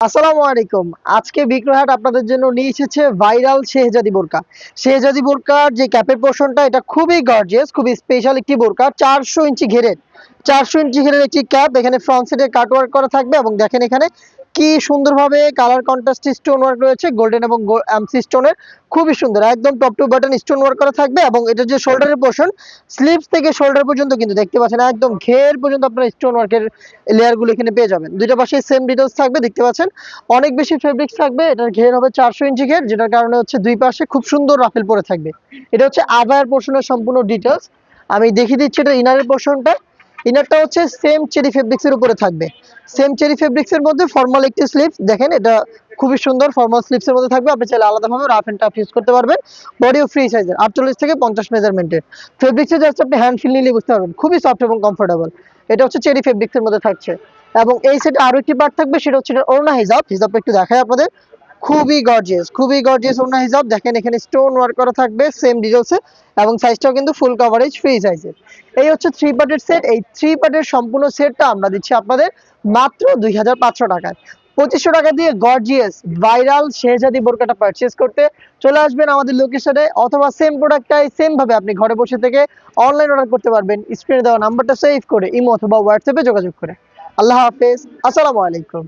আসসালামু আলাইকুম। আজকে বিক্রয়হাট আপনাদের জন্য নিয়ে এসেছে ভাইরাল শেহজাদি বোরকা। শেহজাদি বোরকার যে ক্যাপের পোর্শনটা, এটা খুবই গর্জিয়াস খুবই স্পেশাল একটি বোরকা, চারশো ইঞ্চি ঘেরের। চারশো ইঞ্চি ঘেরের একটি ক্যাপ, এখানে ফ্রন্ট সাইডে কাটওয়ার্ক করা থাকবে এবং দেখেন এখানে কি সুন্দরভাবে কালার কন্ট্রাস্ট স্টোন ওয়ার্ক রয়েছে গোল্ডেন এবং এমসি স্টোনের খুবই সুন্দর, একদম top to button stone work করা থাকবে এবং এটা যে শোল্ডারের পোর্শন স্লিভস থেকে শোল্ডার পর্যন্ত কিন্তু দেখতে পাচ্ছেন, একদম ঘের পর্যন্ত আপনার স্টোন ওয়ার্কের লেয়ারগুলো এখানে পেয়ে যাবেন। দুইটা পাশে সেম ডিটেলস থাকবে, দেখতে পাচ্ছেন, অনেক বেশি ফেব্রিক্স থাকবে, এটার ঘের হবে চারশো ইঞ্চি ঘের, যেটার কারণে হচ্ছে দুই পাশে খুব সুন্দর রাফেল পরে থাকবে। এটা হচ্ছে আভায়ার পোর্শনের সম্পূর্ণ ডিটেলস আমি দেখিয়ে দিচ্ছি এটা ইনারের পোর্শনটা ইনারটা হচ্ছে সেম চেরি ফেব্রিক্স এর উপরে থাকবে। সেম চেরি ফেব্রিক্স এর মধ্যে ফর্মাল একটি স্লিভ দেখেন এটা খুবই সুন্দর ফর্মাল স্লিভস এর মধ্যে থাকবে। আপনি চাইলে আলাদাভাবে রাফ এন্ড টাফ ইউজ করতে পারবেন। বডিও ফ্রি সাইজের আটচল্লিশ থেকে পঞ্চাশ মেজারমেন্টের ফেব্রিক্সে জাস্ট আপনি হ্যান্ড ফিল নিলে বুঝতে পারবেন, খুবই সফট এবং কমফোর্টেবল এটা হচ্ছে চেরি ফেব্রিক্স এর মধ্যে থাকছে। এবং এই সেটে আরও একটি পার্ট থাকবে, সেটা হচ্ছে ওড়না হিজাব। হিজাবটা একটু দেখায় আপনাদের। খুবই গর্জিয়াস খুবই গর্জিয়াস ওড়না হিজাব। দেখেন, এখানে স্টোন ওয়ার্ক করা থাকবে সেম ডিটেলসে এবং সাইজটাও কিন্তু ফুল কভারেজ ফ্রি সাইজের এই হচ্ছে থ্রি পার্টের সেট এই থ্রি পার্টের সম্পূর্ণ সেটটা আমরা দিচ্ছি আপনাদের মাত্র দুই হাজার পাঁচশো টাকায়। পঁচিশশো টাকা দিয়ে গর্জিয়াস ভাইরাল শেহজাদি বোরকাটা পারচেস করতে চলে আসবেন আমাদের লোকেশনে অথবা সেম প্রোডাক্টটাই ভাবে আপনি ঘরে বসে থেকে অনলাইন অর্ডার করতে পারবেন। স্ক্রিনে দেওয়া নাম্বারটা সেভ করে, ইমো অথবা হোয়াটসঅ্যাপে যোগাযোগ করে। আল্লাহ হাফেজ। আসসালামু আলাইকুম।